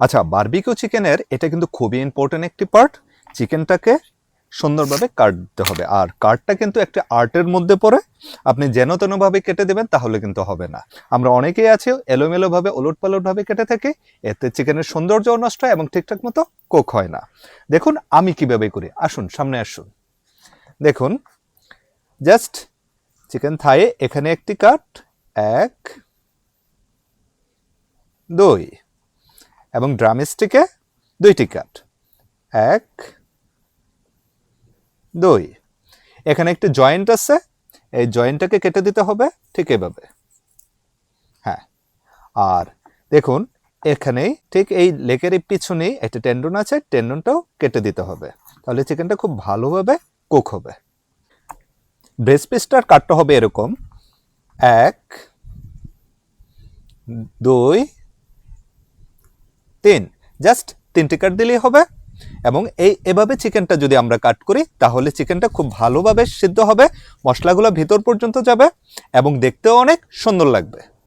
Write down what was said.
আচ্ছা বারবিকিউ চিকেনের এটা কিন্তু খুবই ইম্পর্টেন্ট একটি পার্ট চিকেনটাকে সুন্দরভাবে কাটতে হবে। আর কাটটা কিন্তু একটা আর্টের মধ্যে পড়ে। আপনি যেন তেনভাবে কেটে দেবেন, তাহলে কিন্তু হবে না। আমরা অনেকেই আছি, এলোমেলোভাবে ওলট পালটভাবে কেটে থাকি। এতে চিকেনের সৌন্দর্য নষ্ট হয় এবং ঠিকঠাক মতো কোক হয় না। দেখুন, আমি কীভাবে করি। আসুন, সামনে আসুন। দেখুন জাস্ট চিকেন থায়ে এখানে একটি কাট এক, দুই। এবং ড্রামস্টিকে দুইটি কাট এক, দুই। এখানে একটি জয়েন্ট আছে, এই জয়েন্টটাকে কেটে দিতে হবে ঠিক এভাবে। হ্যাঁ আর দেখুন, এখানেই ঠিক এই লেকের পিছনেই একটা টেন্ডন আছে টেন্ডনটাও কেটে দিতে হবে। তাহলে চিকেনটা খুব ভালোভাবে কুক হবে। ব্রেস পিসটার কাটটা হবে এরকম। এক, দুই তিন। জাস্ট তিনটি কাট দিলেই হবে। এবং এই এভাবে চিকেনটা যদি আমরা কাট করি, তাহলে চিকেনটা খুব ভালোভাবে সিদ্ধ হবে, মশলাগুলো ভিতর পর্যন্ত যাবে এবং দেখতেও অনেক সুন্দর লাগবে।